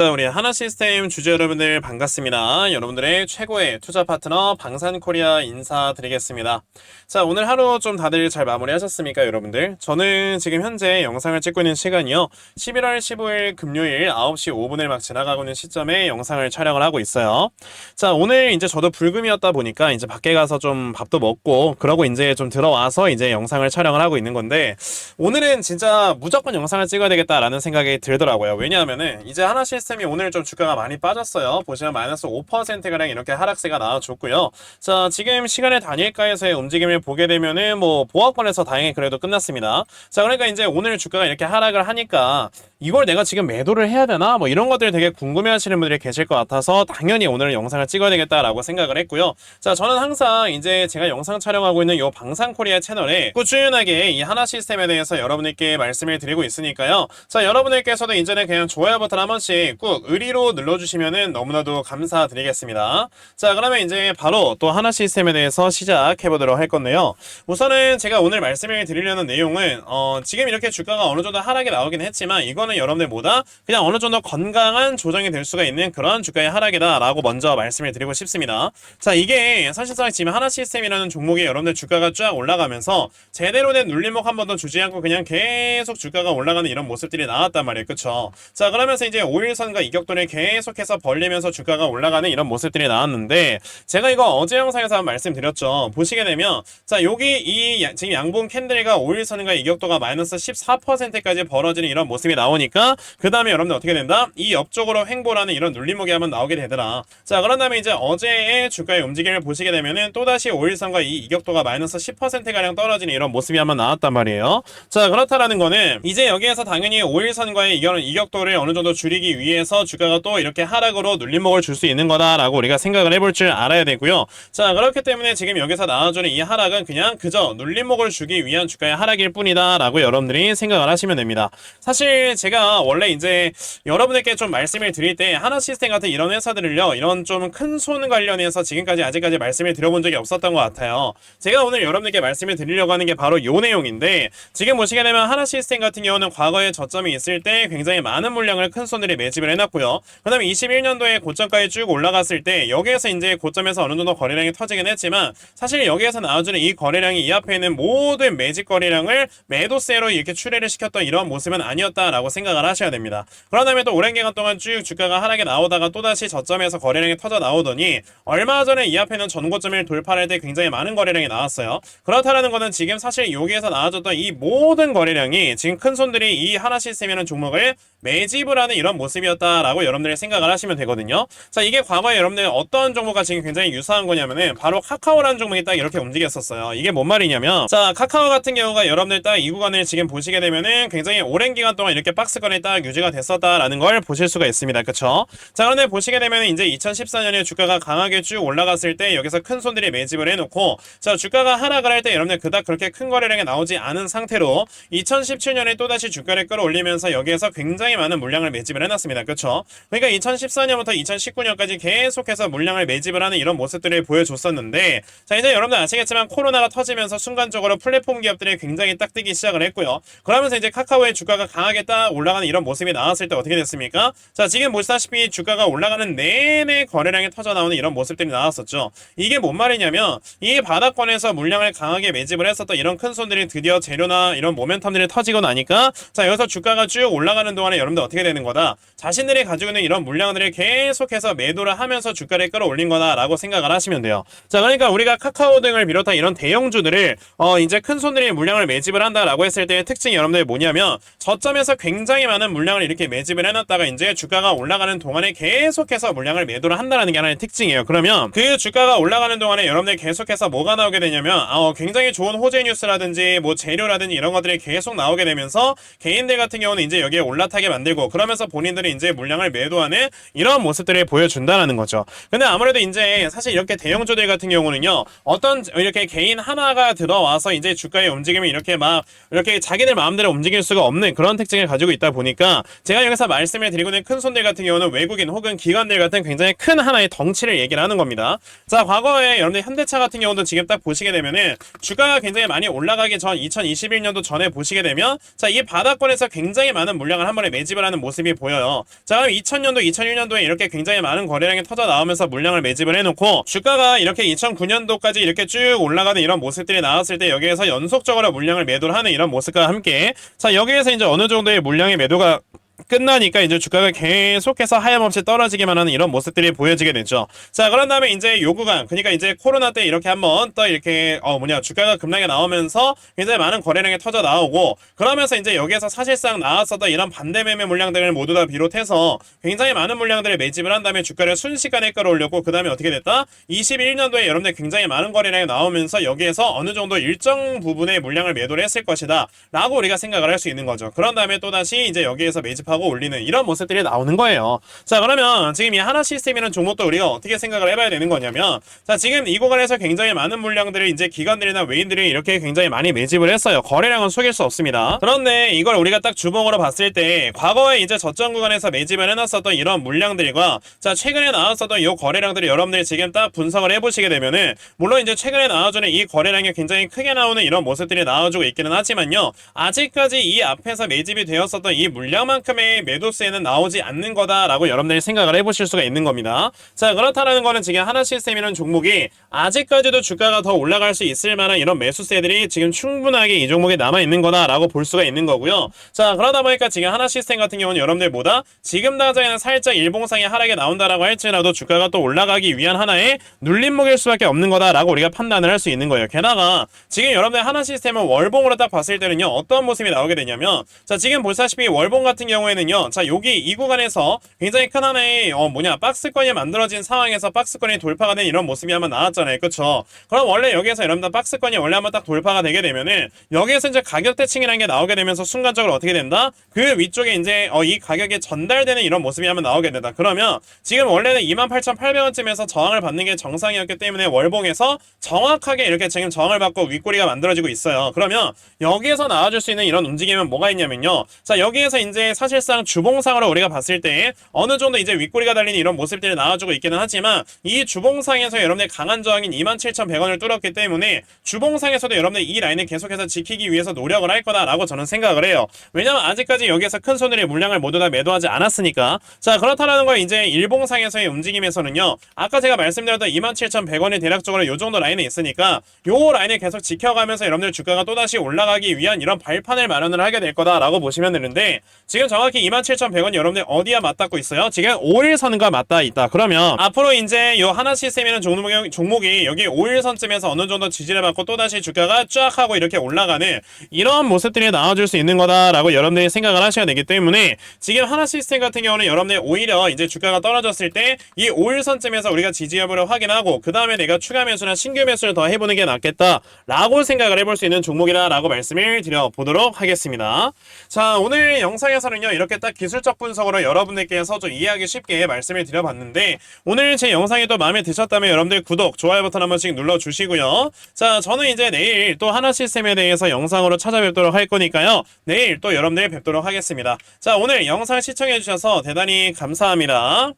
자, 우리 하나 시스템 주주 여러분들 반갑습니다. 여러분들의 최고의 투자 파트너 방산코리아 인사드리겠습니다. 자, 오늘 하루 좀 다들 잘 마무리하셨습니까, 여러분들? 저는 지금 현재 영상을 찍고 있는 시간이요. 11월 15일 금요일 9시 5분을 막 지나가고 있는 시점에 영상을 촬영을 하고 있어요. 자, 오늘 이제 저도 불금이었다 보니까 이제 밖에 가서 좀 밥도 먹고 그러고 이제 좀 들어와서 이제 영상을 촬영을 하고 있는 건데 오늘은 진짜 무조건 영상을 찍어야 되겠다라는 생각이 들더라고요. 왜냐하면은 이제 하나 시스템 이 오늘 좀 주가가 많이 빠졌어요. 보시면 마이너스 5%가량 이렇게 하락세가 나와줬고요. 자, 지금 시간의 단일가에서의 움직임을 보게 되면은 뭐 보합권에서 다행히 그래도 끝났습니다. 자, 그러니까 이제 오늘 주가가 이렇게 하락을 하니까 이걸 내가 지금 매도를 해야 되나? 뭐 이런 것들 되게 궁금해 하시는 분들이 계실 것 같아서 당연히 오늘 영상을 찍어야 되겠다라고 생각을 했고요. 자, 저는 항상 이제 제가 영상 촬영하고 있는 요 방산코리아 채널에 꾸준하게 이 하나 시스템에 대해서 여러분들께 말씀을 드리고 있으니까요. 자, 여러분들께서도 이제는 그냥 좋아요 버튼 한 번씩 꾹 의리로 눌러주시면은 너무나도 감사드리겠습니다. 자, 그러면 이제 바로 또 하나 시스템에 대해서 시작해 보도록 할 건데요. 우선은 제가 오늘 말씀을 드리려는 내용은 어, 지금 이렇게 주가가 어느 정도 하락이 나오긴 했지만 이거는 여러분들보다 그냥 어느 정도 건강한 조정이 될 수가 있는 그런 주가의 하락이다라고 먼저 말씀을 드리고 싶습니다. 자, 이게 사실상 지금 하나 시스템이라는 종목이 여러분들 주가가 쫙 올라가면서 제대로 된 눌림목 한 번도 주지 않고 그냥 계속 주가가 올라가는 이런 모습들이 나왔단 말이에요. 그쵸? 자, 그러면서 이제 5일선 과 이격도를 계속해서 벌리면서 주가가 올라가는 이런 모습들이 나왔는데 제가 이거 어제 영상에서 한번 말씀드렸죠. 보시게 되면 자, 여기 이 야- 지금 양봉 캔들과 5일선과 이격도가 마이너스 14%까지 벌어지는 이런 모습이 나오니까 그 다음에 여러분들 어떻게 된다? 이 옆쪽으로 횡보라는 이런 눌림목이 한번 나오게 되더라. 자, 그런 다음에 이제 어제의 주가의 움직임을 보시게 되면은 또다시 5일선과 이 이격도가 마이너스 10%가량 떨어지는 이런 모습이 한번 나왔단 말이에요. 자, 그렇다라는 거는 이제 여기에서 당연히 5일선과의 이런 이격도를 어느 정도 줄이기 위해 서 주가가 또 이렇게 하락으로 눌림목을 줄 수 있는 거다라고 우리가 생각을 해볼 줄 알아야 되고요. 자, 그렇기 때문에 지금 여기서 나와주는 이 하락은 그냥 그저 눌림목을 주기 위한 주가의 하락일 뿐이다라고 여러분들이 생각을 하시면 됩니다. 사실 제가 원래 이제 여러분에게 좀 말씀을 드릴 때 하나 시스템 같은 이런 회사들을요, 이런 좀 큰 손 관련해서 지금까지 아직까지 말씀을 드려본 적이 없었던 것 같아요. 제가 오늘 여러분에게 말씀을 드리려고 하는 게 바로 요 내용인데 지금 보시게 되면 하나 시스템 같은 경우는 과거에 저점이 있을 때 굉장히 많은 물량을 큰 손들이 매집을 해놨고요. 그 다음에 21년도에 고점까지 쭉 올라갔을 때 여기에서 이제 고점에서 어느 정도 거래량이 터지긴 했지만 사실 여기에서 나와주는 이 거래량이 이 앞에 있는 모든 매집 거래량을 매도세로 이렇게 추례를 시켰던 이런 모습은 아니었다라고 생각을 하셔야 됩니다. 그런 다음에 또 오랜 기간 동안 쭉 주가가 하락에 나오다가 또다시 저점에서 거래량이 터져 나오더니 얼마 전에 이 앞에 있는 전고점을 돌파할 때 굉장히 많은 거래량이 나왔어요. 그렇다라는 거는 지금 사실 여기에서 나와줬던 이 모든 거래량이 지금 큰 손들이 이 하나 시스템이라는 종목을 매집을 하는 이런 모습이었다라고 여러분들이 생각을 하시면 되거든요. 자, 이게 과거에 여러분들 어떤 종목과 지금 굉장히 유사한 거냐면은 바로 카카오라는 종목이 딱 이렇게 움직였었어요. 이게 뭔 말이냐면 자, 카카오 같은 경우가 여러분들 딱 이 구간을 지금 보시게 되면은 굉장히 오랜 기간 동안 이렇게 박스권이 딱 유지가 됐었다라는 걸 보실 수가 있습니다. 그쵸? 자, 그런데 보시게 되면은 이제 2014년에 주가가 강하게 쭉 올라갔을 때 여기서 큰 손들이 매집을 해놓고 자, 주가가 하락을 할 때 여러분들 그닥 그렇게 큰 거래량이 나오지 않은 상태로 2017년에 또다시 주가를 끌어올리면서 여기에서 굉장히 많은 물량을 매집을 해놨습니다. 그쵸? 그러니까 2014년부터 2019년까지 계속해서 물량을 매집을 하는 이런 모습들을 보여줬었는데 자 이제 여러분들 아시겠지만 코로나가 터지면서 순간적으로 플랫폼 기업들이 굉장히 딱 뜨기 시작을 했고요. 그러면서 이제 카카오의 주가가 강하게 딱 올라가는 이런 모습이 나왔을 때 어떻게 됐습니까? 자 지금 보시다시피 주가가 올라가는 내내 거래량이 터져 나오는 이런 모습들이 나왔었죠. 이게 뭔 말이냐면 이 바닥권에서 물량을 강하게 매집을 했었던 이런 큰 손들이 드디어 재료나 이런 모멘텀들이 터지고 나니까 자 여기서 주가가 쭉 올라가는 동안에 여러분들 어떻게 되는 거다? 자신들이 가지고 있는 이런 물량들을 계속해서 매도를 하면서 주가를 끌어올린 거다라고 생각을 하시면 돼요. 자 그러니까 우리가 카카오 등을 비롯한 이런 대형주들을 어 이제 큰 손들이 물량을 매집을 한다라고 했을 때의 특징이 여러분들 뭐냐면 저점에서 굉장히 많은 물량을 이렇게 매집을 해놨다가 이제 주가가 올라가는 동안에 계속해서 물량을 매도를 한다는 게 하나의 특징이에요. 그러면 그 주가가 올라가는 동안에 여러분들 계속해서 뭐가 나오게 되냐면 어, 굉장히 좋은 호재 뉴스라든지 뭐 재료라든지 이런 것들이 계속 나오게 되면서 개인들 같은 경우는 이제 여기에 올라타게 만들고 그러면서 본인들이 이제 물량을 매도하는 이런 모습들을 보여준다라는 거죠. 근데 아무래도 이제 사실 이렇게 대형주들 같은 경우는요 어떤 이렇게 개인 하나가 들어와서 이제 주가의 움직임이 이렇게 막 이렇게 자기들 마음대로 움직일 수가 없는 그런 특징을 가지고 있다 보니까 제가 여기서 말씀을 드리고 있는 큰 손들 같은 경우는 외국인 혹은 기관들 같은 굉장히 큰 하나의 덩치를 얘기를 하는 겁니다. 자 과거에 여러분들 현대차 같은 경우도 지금 딱 보시게 되면은 주가가 굉장히 많이 올라가기 전 2021년도 전에 보시게 되면 자 이 바닥권에서 굉장히 많은 물량을 한 번에 매 집을 하는 모습이 보여요. 자, 그럼 2000년도, 2001년도에 이렇게 굉장히 많은 거래량이 터져 나오면서 물량을 매집을 해놓고 주가가 이렇게 2009년도까지 이렇게 쭉 올라가는 이런 모습들이 나왔을 때 여기에서 연속적으로 물량을 매도를 하는 이런 모습과 함께 자, 여기에서 이제 어느 정도의 물량의 매도가 끝나니까 이제 주가가 계속해서 하염없이 떨어지기만 하는 이런 모습들이 보여지게 되죠. 자, 그런 다음에 이제 요 구간, 그러니까 이제 코로나 때 이렇게 한번 또 이렇게 어 뭐냐 주가가 급락이 나오면서 굉장히 많은 거래량이 터져 나오고 그러면서 이제 여기에서 사실상 나왔었던 이런 반대 매매 물량들을 모두 다 비롯해서 굉장히 많은 물량들을 매집을 한 다음에 주가를 순식간에 끌어올렸고 그 다음에 어떻게 됐다? 21년도에 여러분들 굉장히 많은 거래량이 나오면서 여기에서 어느 정도 일정 부분의 물량을 매도를 했을 것이다 라고 우리가 생각을 할 수 있는 거죠. 그런 다음에 또다시 이제 여기에서 매집하고 올리는 이런 모습들이 나오는 거예요. 자 그러면 지금 이 하나 시스템이라는 종목도 우리가 어떻게 생각을 해봐야 되는 거냐면 자 지금 이 구간에서 굉장히 많은 물량들을 이제 기관들이나 외인들이 이렇게 굉장히 많이 매집을 했어요. 거래량은 속일 수 없습니다. 그런데 이걸 우리가 딱 주봉으로 봤을 때 과거에 이제 저점 구간에서 매집을 해놨었던 이런 물량들과 자 최근에 나왔었던 이 거래량들이 여러분들이 지금 딱 분석을 해보시게 되면은 물론 이제 최근에 나와주는 이 거래량이 굉장히 크게 나오는 이런 모습들이 나와주고 있기는 하지만요 아직까지 이 앞에서 매집이 되었었던 이 물량만큼의 매도세는 나오지 않는 거다라고 여러분들이 생각을 해보실 수가 있는 겁니다. 자 그렇다라는 거는 지금 하나 시스템이라는 종목이 아직까지도 주가가 더 올라갈 수 있을 만한 이런 매수세들이 지금 충분하게 이 종목에 남아 있는 거다라고 볼 수가 있는 거고요. 자 그러다 보니까 지금 하나 시스템 같은 경우는 여러분들보다 지금 당장에는 살짝 일봉상의 하락이 나온다라고 할지라도 주가가 또 올라가기 위한 하나의 눌림목일 수밖에 없는 거다라고 우리가 판단을 할 수 있는 거예요. 게다가 지금 여러분들 하나 시스템은 월봉으로 딱 봤을 때는요 어떤 모습이 나오게 되냐면 자 지금 보시다시피 월봉 같은 경우에 는요 자 여기 이 구간에서 굉장히 큰 하나의 어 뭐냐 박스권이 만들어진 상황에서 박스권이 돌파가 된 이런 모습이 한번 나왔잖아요. 그쵸? 그럼 원래 여기에서 여러분들 박스권이 원래 한번 딱 돌파가 되게 되면은 여기에서 이제 가격 대칭이라는 게 나오게 되면서 순간적으로 어떻게 된다? 그 위쪽에 이제 어, 이 가격이 전달되는 이런 모습이 한번 나오게 된다. 그러면 지금 원래는 28,800원쯤에서 저항을 받는 게 정상이었기 때문에 월봉에서 정확하게 이렇게 지금 저항을 받고 윗꼬리가 만들어지고 있어요. 그러면 여기에서 나와줄 수 있는 이런 움직임은 뭐가 있냐면요. 자 여기에서 이제 사실 상 주봉상으로 우리가 봤을 때 어느 정도 이제 윗꼬리가 달리는 이런 모습들이 나와주고 있기는 하지만 이 주봉상에서 여러분의 강한 저항인 27,100원을 뚫었기 때문에 주봉상에서도 여러분들 이 라인을 계속해서 지키기 위해서 노력을 할 거다라고 저는 생각을 해요. 왜냐면 아직까지 여기에서 큰 손들이 물량을 모두 다 매도하지 않았으니까. 자 그렇다라는 거 이제 일봉상에서의 움직임에서는요. 아까 제가 말씀드렸던 27,100원이 대략적으로 요 정도 라인에 있으니까 요 라인을 계속 지켜가면서 여러분들 주가가 또다시 올라가기 위한 이런 발판을 마련을 하게 될 거다라고 보시면 되는데 지금 정확히 27,100원 여러분들 어디야 맞닿고 있어요? 지금 5일선과 맞닿아 있다. 그러면 앞으로 이제 요 하나 시스템이라는 종목이, 종목이 여기 5일선쯤에서 어느 정도 지지를 받고 또다시 주가가 쫙 하고 이렇게 올라가는 이런 모습들이 나와줄 수 있는 거다라고 여러분들이 생각을 하셔야 되기 때문에 지금 하나 시스템 같은 경우는 여러분들 오히려 이제 주가가 떨어졌을 때 이 5일선쯤에서 우리가 지지 여부를 확인하고 그 다음에 내가 추가 매수나 신규 매수를 더 해보는 게 낫겠다라고 생각을 해볼 수 있는 종목이다라고 말씀을 드려보도록 하겠습니다. 자 오늘 영상에서는요 이렇게 딱 기술적 분석으로 여러분들께서 좀 이해하기 쉽게 말씀을 드려봤는데 오늘 제 영상이 또 마음에 드셨다면 여러분들 구독, 좋아요 버튼 한 번씩 눌러주시고요. 자 저는 이제 내일 또 하나 시스템에 대해서 영상으로 찾아뵙도록 할 거니까요. 내일 또 여러분들 뵙도록 하겠습니다. 자 오늘 영상 시청해주셔서 대단히 감사합니다.